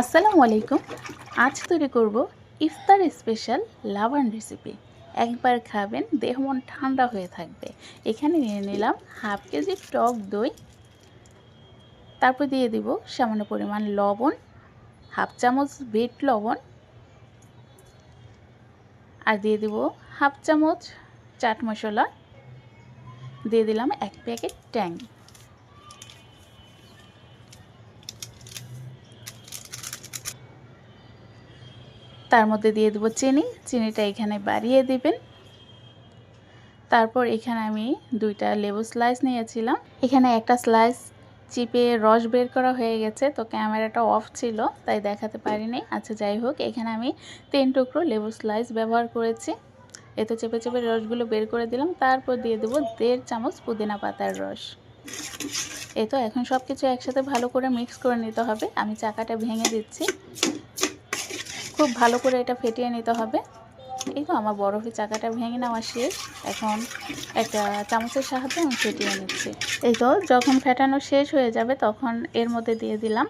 আসসালামু আলাইকুম। আজ তৈরি করব ইফতার স্পেশাল লাভান রেসিপি একবার খাবেন, দেহ মন ঠান্ডা হয়ে থাকবে। এখানে নিয়ে নিলাম হাফ কেজি টক দই। তারপর দিয়ে দিব সামান্য পরিমাণ লবণ, হাফ চামচ বিট লবণ। আর দিয়ে দিব হাফ চামচ চাট মশলা। দিয়ে দিলাম এক প্যাকেট ট্যাং। তার মধ্যে দিয়ে দেবো চিনি। চিনিটা এখানে বাড়িয়ে দিবেন। তারপর এখানে আমি দুইটা লেবু স্লাইস নিয়েছিলাম। এখানে একটা স্লাইস চিপে রস বের করা হয়ে গেছে, তো ক্যামেরাটা অফ ছিল, তাই দেখাতে পারিনি। আচ্ছা যাই হোক, এখানে আমি তিন টুকরো লেবু স্লাইস ব্যবহার করেছি। এতে চেপে চেপে রসগুলো বের করে দিলাম। তারপর দিয়ে দেবো দেড় চামচ পুদিনা পাতার রস। এ তো এখন সব কিছু একসাথে ভালো করে মিক্স করে নিতে হবে। আমি চাকাটা ভেঙে দিচ্ছি। খুব ভালো করে এটা ফেটিয়ে নিতে হবে। এই তো আমার বরফের চাকাটা ভেঙে নেওয়া শেষ। এখন একটা চামচের সাহায্যে আমি ফেটিয়ে নিচ্ছি। এই তো যখন ফেটানো শেষ হয়ে যাবে তখন এর মধ্যে দিয়ে দিলাম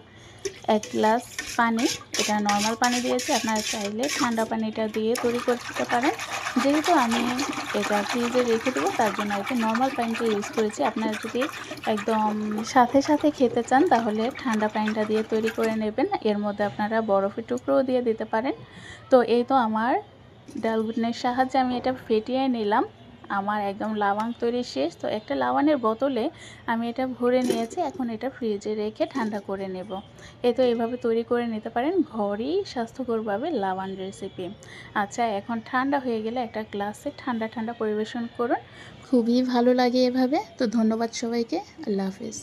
এক গ্লাস পানি। এটা নর্মাল পানি দিয়েছি, আপনারা চাইলে ঠান্ডা পানিটা দিয়ে তৈরি করতে পারেন। যেহেতু আমি এটা ফ্রিজে রেখে দেবো, তার জন্য আর কি নর্মাল পানিটা ইউজ করেছি। আপনারা যদি একদম সাথে সাথে খেতে চান, তাহলে ঠান্ডা পানিটা দিয়ে তৈরি করে নেবেন। এর মধ্যে আপনারা বরফের টুকরোও দিয়ে দিতে পারেন। তো এই তো আমার ডালগুটনের সাহায্যে আমি এটা ফেটিয়ে নিলাম। আমার একদম লাবাং তৈরি শেষ। তো একটা লাবানের বোতলে আমি এটা ভরে নিয়েছি। এখন এটা ফ্রিজে রেখে ঠান্ডা করে নেব। এ তো এভাবে তৈরি করে নিতে পারেন। ঘরেই স্বাস্থ্যকরভাবে লাবান রেসিপি আচ্ছা এখন ঠান্ডা হয়ে গেলে একটা গ্লাসে ঠান্ডা ঠান্ডা পরিবেশন করুন। খুবই ভালো লাগে এভাবে। তো ধন্যবাদ সবাইকে। আল্লাহ হাফিজ।